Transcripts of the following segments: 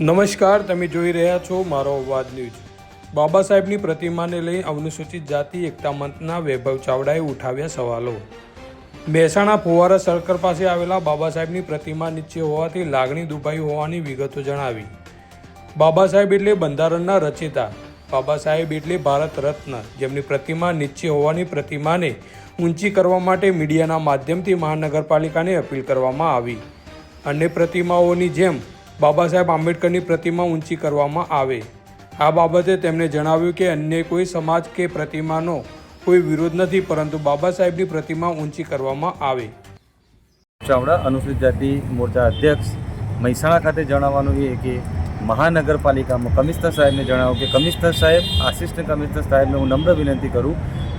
નમસ્કાર, તમે જોઈ રહ્યા છો મારો અવાજ ન્યૂઝ. બાબા સાહેબની પ્રતિમાને લઈ અનુસૂચિત જાતિ, એકતા મંચના વૈભવ ચાવડાએ ઉઠાવ્યા સવાલો. મહેસાણા ફુવારા સર્કલ પાસે આવેલા બાબા સાહેબની પ્રતિમા નીચે હોવાથી લાગણી દુભાઈ હોવાની વિગતો જણાવી. બાબા સાહેબ એટલે બંધારણના રચિતા. બાબા સાહેબ એટલે ભારત રત્ન. જેમની પ્રતિમા નીચે હોવાની પ્રતિમાને ઊંચી કરવા માટે મીડિયાના માધ્યમથી મહાનગરપાલિકાને અપીલ કરવામાં આવી. અન્ય પ્રતિમાઓની જેમ બાબા સાહેબ આંબેડકરની પ્રતિમા ઊંચી કરવામાં આવે. આ બાબતે તેમણે જણાવ્યું કે અન્ય કોઈ સમાજ કે પ્રતિમાનો કોઈ વિરોધ નથી, પરંતુ બાબા સાહેબની પ્રતિમા ઊંચી કરવામાં આવે. ચાવડા અનુસૂચિત જાતિ મોરચા અધ્યક્ષ મહેસાણા ખાતે જણાવવાનું એ કે મહાનગરપાલિકામાં કમિશનર સાહેબને જણાવો કે કમિશનર સાહેબ, આસિસ્ટન્ટ કમિશનર સાહેબને હું નમ્ર વિનંતી કરું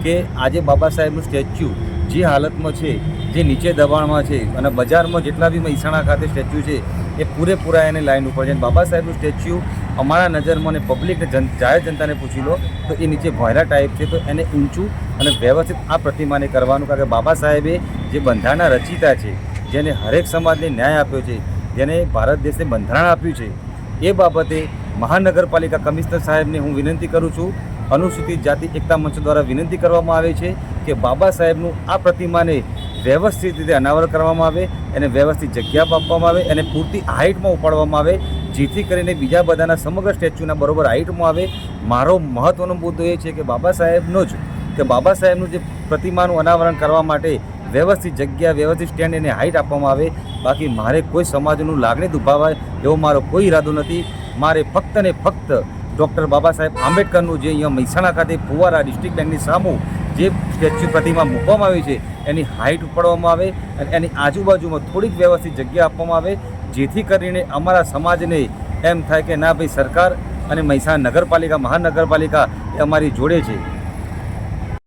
કે આજે બાબા સાહેબનું સ્ટેચ્યુ જે હાલતમાં છે, જે નીચે દબાણમાં છે અને બજારમાં જેટલા બી મહેસાણા ખાતે સ્ટેચ્યુ છે એ પૂરેપૂરા એને લાઈન ઉપર છે. બાબા સાહેબનું સ્ટેચ્યુ અમારા નજરમાં અને પબ્લિકને જન, જાહેર જનતાને પૂછી લો, તો એ નીચે ભોયરા ટાઈપ છે, તો એને ઊંચું અને વ્યવસ્થિત આ પ્રતિમાને કરવાનું. કારણ કે બાબા સાહેબે જે બંધારણના રચિતા છે, જેને હરેક સમાજને ન્યાય આપ્યો છે, જેને ભારત દેશને બંધારણ આપ્યું છે, એ બાબતે મહાનગરપાલિકા કમિશનર સાહેબને હું વિનંતી કરું છું. અનુસૂચિત જાતિ એકતા મંચ દ્વારા વિનંતી કરવામાં આવે છે કે બાબા સાહેબનું આ પ્રતિમાને વ્યવસ્થિત રીતે અનાવરણ કરવામાં આવે એને વ્યવસ્થિત જગ્યા આપવામાં આવે એને પૂરતી હાઇટમાં ઉપાડવામાં આવે. જેથી કરીને બીજા બધાના સમગ્ર સ્ટેચ્યુના બરોબર હાઇટમાં આવે. મારો મહત્ત્વનો મુદ્દો એ છે કે બાબા સાહેબનો જ કે બાબા સાહેબનું જે પ્રતિમાનું અનાવરણ કરવા માટે વ્યવસ્થિત જગ્યા, વ્યવસ્થિત સ્ટેન્ડ એને હાઇટ આપવામાં આવે. બાકી મારે કોઈ સમાજનું લાગણી દુભાવાય એવો મારો કોઈ ઈરાદો નથી. મારે ફક્ત ને ફક્ત ડૉક્ટર બાબા સાહેબ આંબેડકરનું જે અહીંયા મહેસાણા ખાતે ફુવારા ડિસ્ટ્રિક્ટ બેંકની સામું જે સ્ટેચ્યુ પ્રતિમા મૂકવામાં આવી છે, એની હાઇટ ઉપાડવામાં આવે અને એની આજુબાજુમાં થોડીક વ્યવસ્થિત જગ્યા આપવામાં આવે, જેથી કરીને અમારા સમાજને એમ થાય કે ના ભાઈ સરકાર અને મહેસાણા નગરપાલિકા, મહાનગરપાલિકા એ અમારી જોડે છે.